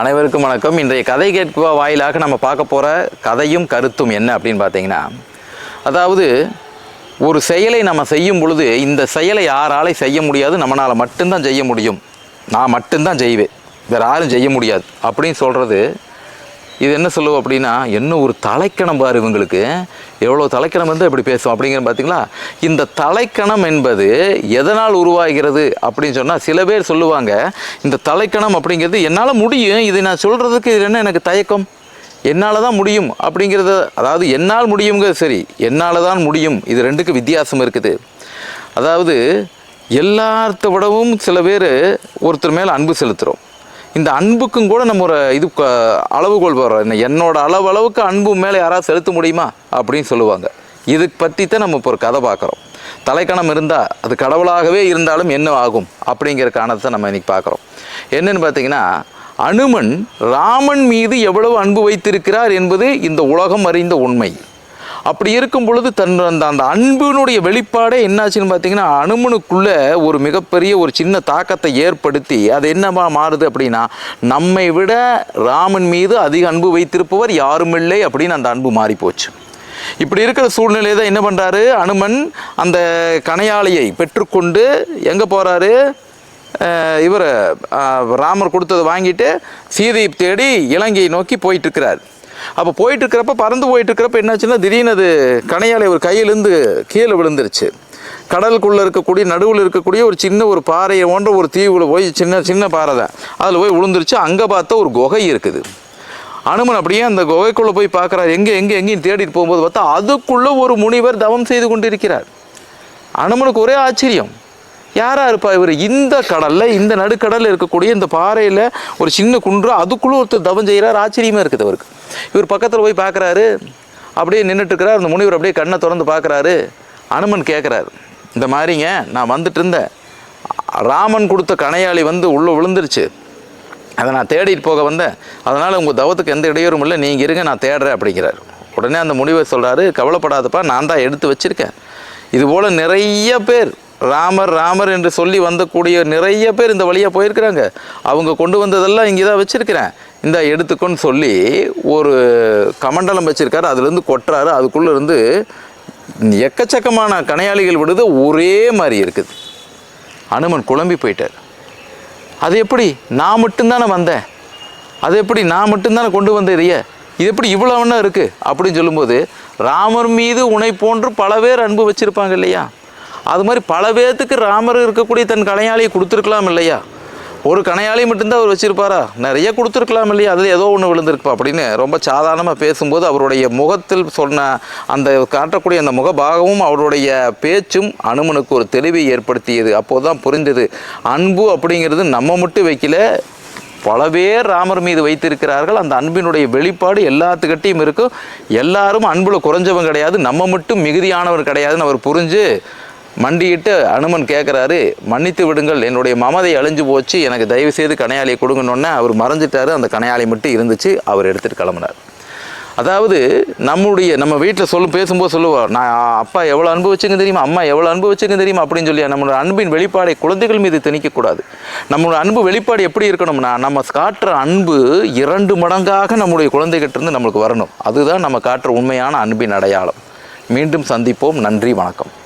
அனைவருக்கும் வணக்கம். இன்றைய கதை கேட்ப வாயிலாக நம்ம பார்க்க போகிற கதையும் கருத்தும் என்ன அப்படின்னு பார்த்தீங்கன்னா அதாவது ஒரு செயலை நம்ம செய்யும் பொழுது இந்த செயலை யாராலையும் செய்ய முடியாது நம்மளால் மட்டும்தான் செய்ய முடியும். நான் மட்டும்தான் செய்வேன். வேறு யாரும் செய்ய முடியாது. அப்படின்னு சொல்கிறது இது என்ன சொல்லுவோம் அப்படின்னா என்ன ஒரு தலைக்கணம் பாரு இவங்களுக்கு. எவ்வளோ தலைக்கணம் வந்து இப்படி பேசுவோம் அப்படிங்கிற பார்த்தீங்களா இந்த தலைக்கணம் என்பது எதனால் உருவாகிறது அப்படின்னு சொன்னால் சில பேர் சொல்லுவாங்க இந்த தலைக்கணம் அப்படிங்கிறது என்னால் முடியும் இது நான் சொல்கிறதுக்கு இது என்ன எனக்கு தயக்கம்? என்னால் தான் முடியும் அப்படிங்கிறத அதாவது என்னால் முடியுங்கிறது சரி என்னால் தான் முடியும் இது ரெண்டுக்கு வித்தியாசம் இருக்குது. அதாவது எல்லாத்த விடவும் சில பேர் ஒருத்தர் மேலே அன்பு செலுத்துகிறோம் இந்த அன்புக்கும் கூட நம்ம ஒரு இது அளவுகோல் வரோம் என்ன என்னோட அளவு அளவுக்கு அன்பு மேலே யாராவது செலுத்த முடியுமா? அப்படின்னு சொல்லுவாங்க. இது பற்றி தான் நம்ம இப்போ ஒரு கதை பார்க்குறோம். தலைக்கணம் இருந்தால் அது கடவுளாகவே இருந்தாலும் என்ன ஆகும்? அப்படிங்கிற காரணத்தை நம்ம இன்னைக்கு பார்க்குறோம். என்னென்னு பார்த்தீங்கன்னா அனுமன் ராமன் மீது எவ்வளவு அன்பு வைத்திருக்கிறார் என்பது இந்த உலகம் அறிந்த உண்மை. அப்படி இருக்கும் பொழுது தன் அந்த அந்த அன்பினுடைய வெளிப்பாடே என்னாச்சுன்னு பார்த்தீங்கன்னா அனுமனுக்குள்ளே ஒரு மிகப்பெரிய ஒரு சின்ன தாக்கத்தை ஏற்படுத்தி அது என்னவா மாறுது அப்படின்னா நம்மை விட ராமன் மீது அதிக அன்பு வைத்திருப்பவர் யாரும் இல்லை அப்படின்னு அந்த அன்பு மாறி போச்சு இப்படி இருக்கிற சூழ்நிலையை தான் என்ன பண்ணுறாரு அனுமன் அந்த கனையாளியை பெற்றுக்கொண்டு எங்கே போகிறாரு இவர் ராமர் கொடுத்ததை வாங்கிட்டு சீதையை தேடி இலங்கையை நோக்கி போயிட்டு இருக்கிறார். அப்போ போயிட்டு இருக்கிறப்ப பறந்து போயிட்டு இருக்கிறப்ப என்னாச்சுன்னா திடீர்னு அது கணையாலை ஒரு கையிலேருந்து கீழே விழுந்துருச்சு. கடலுக்குள்ளே இருக்கக்கூடிய நடுவில் இருக்கக்கூடிய ஒரு சின்ன ஒரு பாறையை போன்ற ஒரு தீவில் போய் சின்ன சின்ன பாறை தான். அதில் போய் விழுந்துருச்சு. அங்கே பார்த்தா ஒரு குகை இருக்குது. அனுமன் அப்படியே அந்த குகைக்குள்ளே போய் பார்க்குறாரு. எங்கே எங்கே எங்கேயும் தேடிட்டு போகும்போது பார்த்தா அதுக்குள்ளே ஒரு முனிவர் தவம் செய்து கொண்டிருக்கிறார். அனுமனுக்கு ஒரே ஆச்சரியம். யாராக இருப்பா இவர்? இந்த கடலில் இந்த நடுக்கடலில் இருக்கக்கூடிய இந்த பாறையில் ஒரு சின்ன குன்று அதுக்குள்ளே ஒருத்தர் தவம் செய்கிறார். ஆச்சரியமாக இருக்குது அவருக்கு. இவர் பக்கத்தில் போய் பார்க்கறாரு அப்படியே நின்றுட்டுருக்கிறார் அந்த முனிவர் அப்படியே கண்ணை திறந்து பார்க்கறாரு அனுமன் கேட்குறாரு இந்த மாதிரிங்க நான் வந்துட்டு இருந்தேன். ராமன் கொடுத்த கணையாளி வந்து உள்ளே விழுந்துருச்சு. அதை நான் தேடிட்டு போக வந்தேன். அதனால் உங்கள் தவத்துக்கு எந்த இடையூறும் இல்லை. நீங்கள் இருங்க நான் தேடுறேன் அப்படிங்கிறார். உடனே அந்த முனிவர் சொல்கிறாரு கவலைப்படாதப்பா நான் தான் எடுத்து வச்சிருக்கேன். இதுபோல் நிறைய பேர் ராமர் ராமர் என்று சொல்லி வந்தக்கூடிய நிறைய பேர் இந்த வழியாக போயிருக்கிறாங்க. அவங்க கொண்டு வந்ததெல்லாம் இங்கே தான் வச்சுருக்கிறேன். இந்த எடுத்துக்கோன்னு சொல்லி ஒரு கமண்டலம் வச்சுருக்காரு அதுலேருந்து கொட்டுறாரு அதுக்குள்ளே இருந்து எக்கச்சக்கமான கணையாளிகள் விடுது ஒரே மாதிரி இருக்குது. அனுமன் குழம்பி போயிட்டார். அது எப்படி? நான் மட்டும்தானே வந்தேன். அது எப்படி? நான் மட்டும்தானே கொண்டு வந்தேன் இதைய? இது எப்படி இவ்வளோன்னா இருக்குது அப்படின்னு சொல்லும்போது ராமர் மீது உனை போன்று பல பேர் அன்பு வச்சுருப்பாங்க இல்லையா? அது மாதிரி பல பேர்த்துக்கு ராமர் இருக்கக்கூடிய தன் கணையாளியை கொடுத்துருக்கலாம் இல்லையா? ஒரு கணையாளி மட்டும்தான் அவர் வச்சிருப்பாரா? நிறைய கொடுத்துருக்கலாம் இல்லையா? அதில் ஏதோ ஒன்று விழுந்திருப்பா அப்படின்னு ரொம்ப சாதாரணமாக பேசும்போது அவருடைய முகத்தில் சொன்ன அந்த காட்டக்கூடிய அந்த முகபாகமும் அவருடைய பேச்சும் அனுமனுக்கு ஒரு தெளிவை ஏற்படுத்தியது. அப்போது தான் புரிந்தது. அன்பு அப்படிங்கிறது நம்ம மட்டும் வைக்கல பல பேர் ராமர் மீது வைத்திருக்கிறார்கள். அந்த அன்பினுடைய வெளிப்பாடு எல்லாத்துக்கிட்டையும் இருக்கும். எல்லாரும் அன்பில் குறைஞ்சவன் கிடையாது. நம்ம மட்டும் மிகுதியானவர் கிடையாதுன்னு அவர் புரிஞ்சு மண்டியிட்டு அனுமன் கேட்குறாரு மன்னித்து விடுங்கள் என்னுடைய மமதை அழிஞ்சு போச்சு எனக்கு தயவு செய்து கணையாளியை கொடுங்கன்னொன்னே அவர் மறைஞ்சிட்டாரு அந்த கணையாளி மட்டும் இருந்துச்சு அவர் எடுத்துகிட்டு கிளம்புனார். அதாவது நம்முடைய நம்ம வீட்டில் சொல்லும் பேசும்போது சொல்லுவோம் நான் அப்பா எவ்வளோ அனுபவிச்சுங்க தெரியுமா? அம்மா எவ்வளோ அனுபவிச்சுங்க தெரியுமா? அப்படின்னு சொல்லி நம்மளோட அன்பின் வெளிப்பாடை குழந்தைகள் மீது திணிக்கக்கூடாது. நம்மளோட அன்பு வெளிப்பாடு எப்படி இருக்கணும்னா நம்ம காட்டுற அன்பு இரண்டு மடங்காக நம்முடைய குழந்தைகிட்டேருந்து நம்மளுக்கு வரணும். அதுதான் நம்ம காட்டுற உண்மையான அன்பின் அடையாளம். மீண்டும் சந்திப்போம். நன்றி வணக்கம்.